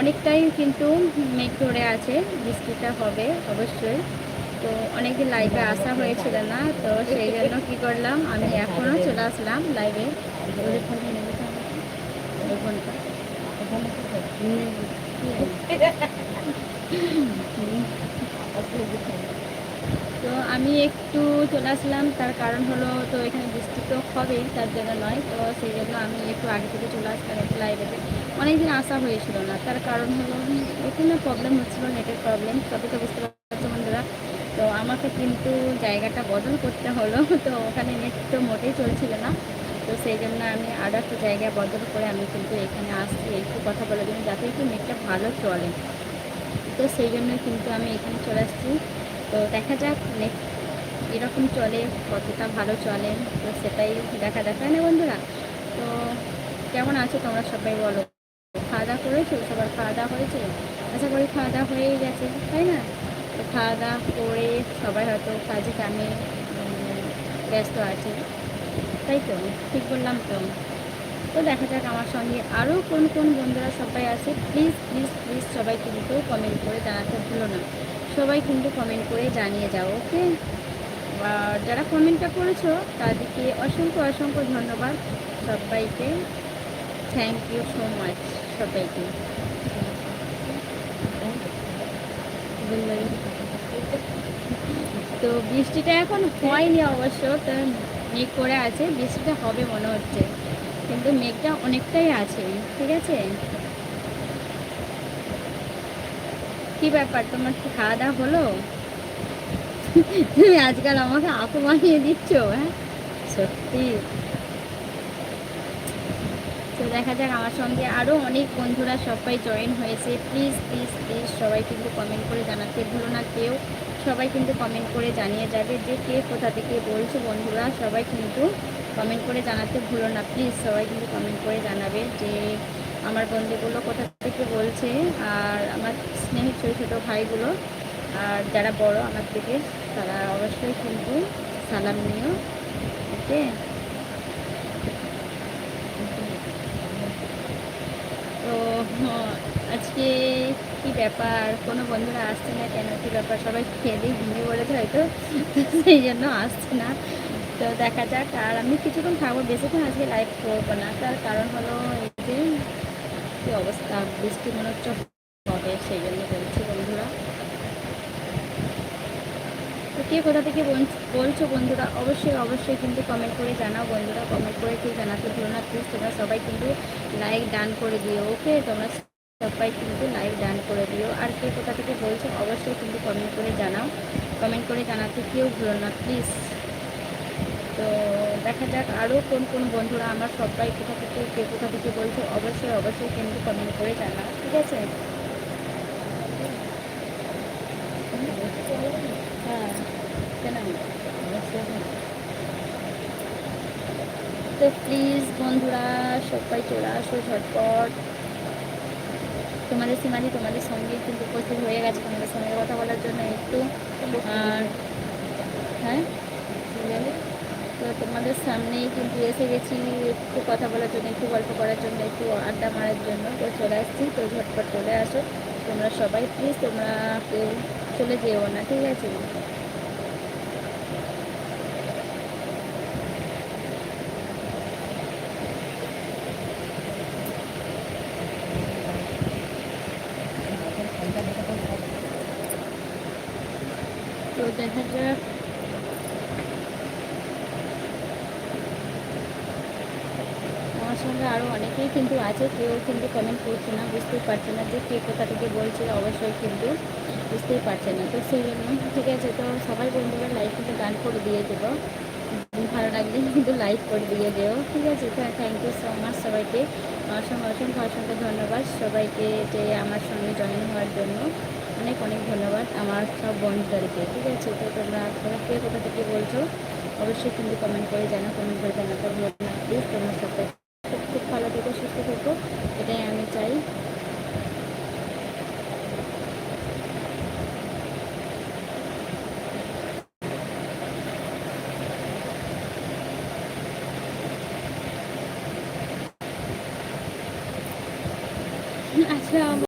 অনেকটাই কিন্তু মেঘ ধরে আছে, বৃষ্টিটা হবে অবশ্যই। তো অনেকদিন লাইভে আসা হয়েছিল না, তো সেই জন্য কী করলাম, আমি এখনও চলে আসলাম লাইভে তো আমি একটু চলে আসলাম, তার কারণ হলো তো এখানে বৃষ্টি তো হবেই, তার জন্য নয়। তো সেই জন্য আমি একটু আগে থেকে চলে আসলাম একটু লাইব্রেরিতে অনেকদিন আসা হয়েছিল না। তার কারণ হলো এখানে প্রবলেম হচ্ছিল, নেটের প্রবলেম তবে তো বুঝতে পারছ বন্ধুরা। তো আমাকে কিন্তু জায়গাটা বদল করতে হলো, তো ওখানে নেট তো মোটেই চলছিল না। তো সেই জন্য আমি আরও একটা জায়গায় বদল করে আমি কিন্তু এখানে আসছি। একটু কথা বলার জন্য যাতে একটু নেটটা ভালো চলে। তো সেই জন্য কিন্তু আমি এখানে চলে আসছি। তো দেখা যাক নেট এরকম চলে, কতটা ভালো চলে, তো সেটাই দেখা দেখায় না বন্ধুরা? তো কেমন আছো তোমরা সবাই বলো। খাওয়া দাওয়া করেছ সবার খাওয়া দাওয়া হয়েছে? আশা করি খাওয়া দাওয়া হয়েই গেছে, তাই না? তো খাওয়া দাওয়া করে সবাই হয়তো কাজে কামে ব্যস্ত আছে। তাই তো? ঠিক বললাম তো? তো দেখা যাক আমার সঙ্গে আরও কোন কোন বন্ধুরা সবাই আছে। প্লিজ প্লিজ প্লিজ সবাই কিন্তু কমেন্ট করে জানাতে ভুলো না। সবাই কিন্তু কমেন্ট করে জানিয়ে যাও, ওকে? আর যারা কমেন্টটা করেছ, তাদেরকে অসংখ্য অসংখ্য ধন্যবাদ সবাইকে। থ্যাংক ইউ সো মাচ সবাইকে তো বৃষ্টিটা এখন হয়নি অবশ্য, তো মেঘ করে আছে, বৃষ্টিটা হবে মনে হচ্ছে। কিন্তু মেঘটা অনেকটাই আছে, ঠিক আছে? কি ব্যাপার, তোমার কি খাওয়া দাওয়া হলো? তুমি আজকাল আমাকে আপু বানিয়ে দিচ্ছ হ্যাঁ? সত্যি। তো দেখা যাক আমার সঙ্গে আরও অনেক বন্ধুরা সবাই জয়েন হয়েছে। প্লিজ প্লিজ প্লিজ সবাই কিন্তু কমেন্ট করে জানাতে ভুলো না। কেউ সবাই কিন্তু কমেন্ট করে জানিয়ে যাবে যে কে কোথা থেকে বলছো বন্ধুরা। সবাই কিন্তু কমেন্ট করে জানাতে ভুলো না। প্লিজ সবাই কিন্তু কমেন্ট করে জানাবে যে আমার বন্ধুগুলো কোথা থেকে বলছে আর আমার স্নেহের ছোটো ছোটো ভাইগুলো। আর যারা বড় আমার থেকে, তারা অবশ্যই কিন্তু সালাম নিও। ওকে তো হ্যাঁ, আজকে কি ব্যাপার? কোনো বন্ধুরা আসছে না কেন? কি ব্যাপার? সবাই খেয়ে দিয়ে ঘুমিয়ে বলেছে হয়তো। সেই জন্য আসছে না। তো দেখা যাক। আর আমি কিছুক্ষণ থাকব। বেশিক্ষণ আজকে লাইভ করব না। তার কারণ হলো এই যে কি অবস্থা? বৃষ্টি মনে হচ্ছে হবে, সেই জন্য বলছি বন্ধুরা। কে কোথা থেকে বল- বলছো বন্ধুরা? অবশ্যই অবশ্যই কিন্তু কমেন্ট করে জানাও বন্ধুরা। কমেন্ট করে কেউ জানাতে ভুলো না। প্লিজ তোমরা সবাই কিন্তু লাইক ডান করে দিও ওকে তোমরা সবাই কিন্তু লাইক ডান করে দিও। আর কে কোথা থেকে বলছো, অবশ্যই কিন্তু কমেন্ট করে জানাও। কমেন্ট করে জানাতে কেউ ভুলো না প্লিজ তো দেখা যাক আরও কোন কোন বন্ধুরা আমার সবাই কোথা থেকে, কে কোথা থেকে বলছো, অবশ্যই অবশ্যই কিন্তু কমেন্ট করে জানাও, ঠিক আছে? হ্যাঁ। তো প্লিজ বন্ধুরা, সবাই চলে আসো ঝটপট। তোমাদের সীমানি তোমাদের সঙ্গে কিন্তু উপস্থিত হয়ে গেছে, তোমাদের সঙ্গে কথা বলার জন্য একটু। আর হ্যাঁ? তো তোমাদের সামনেই কিন্তু এসে গেছি, একটু কথা বলার জন্য, একটু গল্প করার জন্য, একটু আড্ডা মারার জন্য। তো চলে আসছি, তো ঝটপট চলে আসো। তোমরা সবাই প্লিজ তোমরা কেউ চলে যেও না, ঠিক আছে? তো দেখা যাক। আমার সঙ্গে আরও অনেকেই কিন্তু আছে, কেউ কিন্তু কমেন্ট করছে না, বুঝতেই পারছে না যে কে কোথা থেকে বলছে, অবশ্যই কিন্তু বুঝতেই পারছে না। তো সেই জন্য ঠিক আছে, তো সবাই বন্ধুরা লাইভ কিন্তু গান করে দিয়ে দেবো। ভালো লাগলে কিন্তু লাইক করে দিয়ে দেও। ঠিক আছে থ্যাংক ইউ সো মাচ সবাইকে। অসংখ্য অসংখ্য অসংখ্য ধন্যবাদ সবাইকে যে আমার সঙ্গে জয়েন হওয়ার জন্য। অনেক অনেক ধন্যবাদ আমার সব বন্ধুদেরকে, ঠিক আছে? তো তোমরা তোমরা কে কোথা থেকে বলছো, অবশ্যই কিন্তু কমেন্ট করে জানো কমেন্ট করে জানাতে ভুলো না প্লিজ তোমরা সবাই খুব খুব ভালো থেকো, সুস্থ থেকো, এটাই আমি চাই। আচ্ছা